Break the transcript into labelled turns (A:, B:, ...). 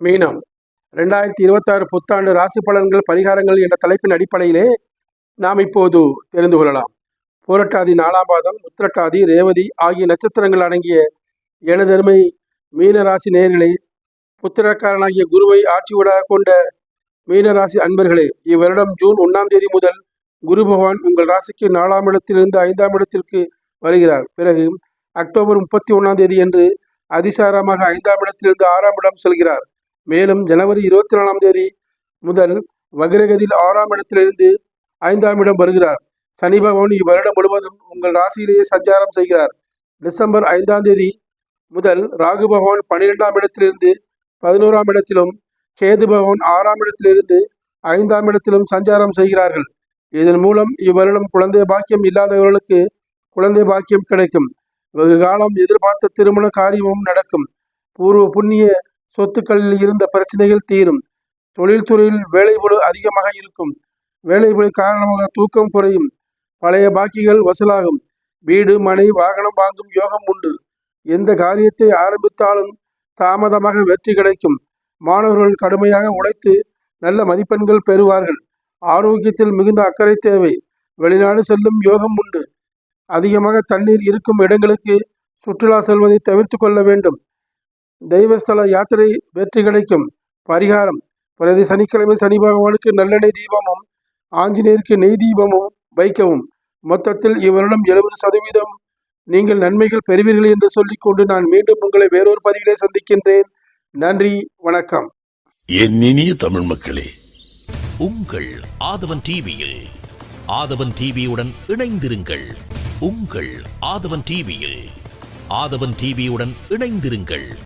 A: மீனம். ரெண்டாயிரத்தி இருபத்தாறு புத்தாண்டு ராசி பலன்கள் பரிகாரங்கள் என்ற தலைப்பின் அடிப்படையிலே நாம் இப்போது தெரிந்து கொள்ளலாம். புரட்டாதி நாலாம் பாதம் உத்திரட்டாதி ரேவதி ஆகிய நட்சத்திரங்கள் அடங்கிய எனதருமை மீனராசி நேர்களை புத்திரக்காரனாகிய குருவை ஆட்சியூடாக கொண்ட மீனராசி அன்பர்களே இவ்வருடம் ஜூன் ஒன்றாம் தேதி முதல் குரு பகவான் உங்கள் ராசிக்கு நாலாம் இடத்திலிருந்து ஐந்தாம் இடத்திற்கு வருகிறார். பிறகு அக்டோபர் முப்பத்தி ஒன்றாம் தேதி என்று அதிசாரமாக ஐந்தாம் இடத்திலிருந்து ஆறாம் இடம் செல்கிறார். மேலும் ஜனவரி இருபத்தி நாலாம் தேதி முதல் வக்ரகதியில் ஆறாம் இடத்திலிருந்து ஐந்தாம் இடம் வருகிறார். சனி பகவான் இவ்வருடம் முழுவதும் உங்கள் ராசியிலேயே சஞ்சாரம் செய்கிறார். டிசம்பர் ஐந்தாம் தேதி முதல் ராகு பகவான் பன்னிரெண்டாம் இடத்திலிருந்து பதினோராம் இடத்திலும் கேது பகவான் ஆறாம் இடத்திலிருந்து ஐந்தாம் இடத்திலும் சஞ்சாரம் செய்கிறார்கள். இதன் மூலம் இவ்வருடம் குழந்தை பாக்கியம் இல்லாதவர்களுக்கு குழந்தை பாக்கியம் கிடைக்கும். வெகு காலம் எதிர்பார்த்த திருமண காரியமும் நடக்கும். பூர்வ புண்ணிய சொத்துக்களில் இருந்த பிரச்சனைகள் தீரும். தொழில்துறையில் வேலைபளு அதிகமாக இருக்கும். வேலைபளு காரணமாக தூக்கம் குறையும். பழைய பாக்கிகள் வசூலாகும். வீடு மனை வாகனம் வாங்கும் யோகம் உண்டு. எந்த காரியத்தை ஆரம்பித்தாலும் தாமதமாக வெற்றி கிடைக்கும். மாணவர்கள் கடுமையாக உழைத்து நல்ல மதிப்பெண்கள் பெறுவார்கள். ஆரோக்கியத்தில் மிகுந்த அக்கறை தேவை. வெளிநாடு செல்லும் யோகம் உண்டு. அதிகமாக தண்ணீர் இருக்கும் இடங்களுக்கு சுற்றுலா செல்வதை தவிர்த்து கொள்ள வேண்டும். தெய்வஸ்தல யாத்திரை வெற்றி கிடைக்கும். பரிகாரம். பிரதி சனிக்கிழமை சனி பகவானுக்கு நல்லெண்ணெய் தீபமும் ஆஞ்சநேயருக்கு நெய் தீபமும் வைக்கவும். மொத்தத்தில் இவரிடம் எழுபது சதவீதம். நீங்கள் நன்மைகள் பெறுவீர்கள் என்று சொல்லிக்கொண்டு நான் மீண்டும் உங்களை வேறொரு பதிவிலே சந்திக்கின்றேன். நன்றி வணக்கம்.
B: என் இனிய தமிழ் மக்களே
C: உங்கள் ஆதவன் டிவியில் ஆதவன் டிவியுடன் இணைந்திருங்கள். உங்கள் ஆதவன் டிவியில் ஆதவன் டிவியுடன் இணைந்திருங்கள்.